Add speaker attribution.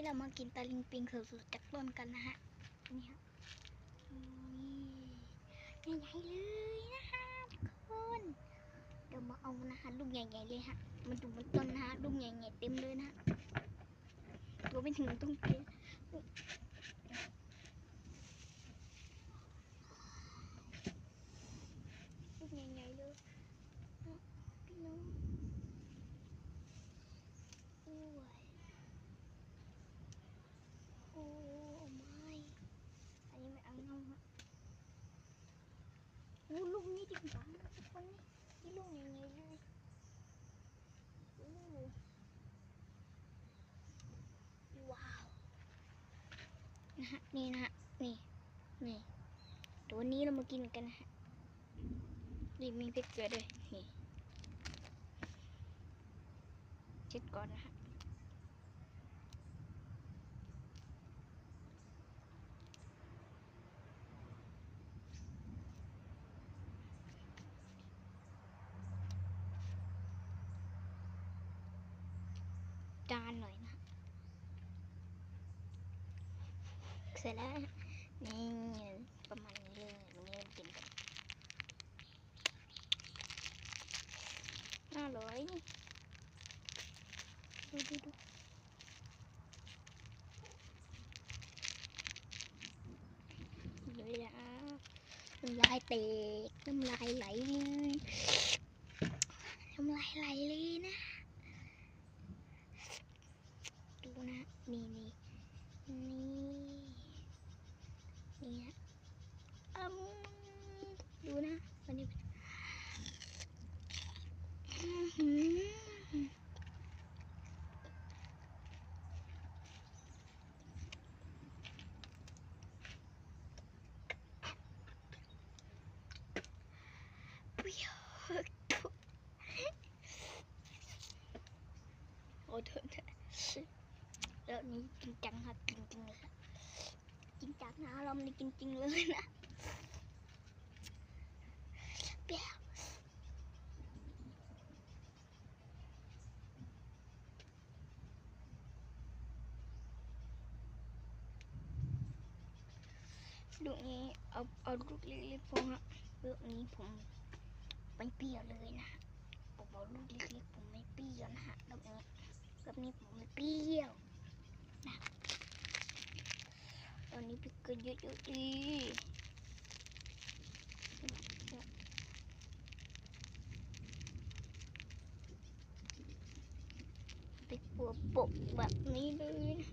Speaker 1: นี้เรามากินตะลิงปิงสดๆจากต้นกันนะฮะ นี่ฮะนี่ใหญ่ๆเลยนะคะทุกคน เดี๋ยวมาเอานะฮะลูกใหญ่ๆเลยฮะ มันอยู่บนต้นนะฮะลูกใหญ่ๆเต็มเลยนะฮะตัวไม่ถึงต้องเกลียลูกใหญ่ๆเลยพี่น้องโอ้ย โอ้ไม่อันนี้ไม่เอาเงาฮะโอู้ลูกนี้ดีกว่าทุกคนนี่นี่ลูกใหญ่ๆเลยว้าวนะฮะนี่นะฮะนี่นี่ตัวนี้เรามากินกันนะฮะนี่มีพริกเกลือด้วยนี่ช็ดก่อนนะฮะ จานหน่อยนะ เสร็จแล้วนี่ประมาณนี้เลยนนี้เรากินกันน่าร่อยนี่ดูดูดูดูเลยนะน้ำลายเตกน้ำลายไหลเลยน้ำลายไหลเลยนะ ดูนะ นี่นี่นี่นี่นะอืมดูนะวันนี้อื้อหือเปรี้ยวโอ้โห แล้วนี้จริงจังครับจริงจริงเลยครับจริงจังนะเราไม่จริงจริงเลยนะเปียลูกนี้เอาเอาลูกเล็กๆพอฮะลูกนี้ผมไม่เปี้ยวเลยนะผมเอาลูกเล็กๆผมไม่เปี้ยวนะฮะลูกนี้ลูกนี้ผมไม่เปี้ยว นะตอนนี้พริกเกลือเยอะๆดีพริกปัวปกแบบนี้เลยนะ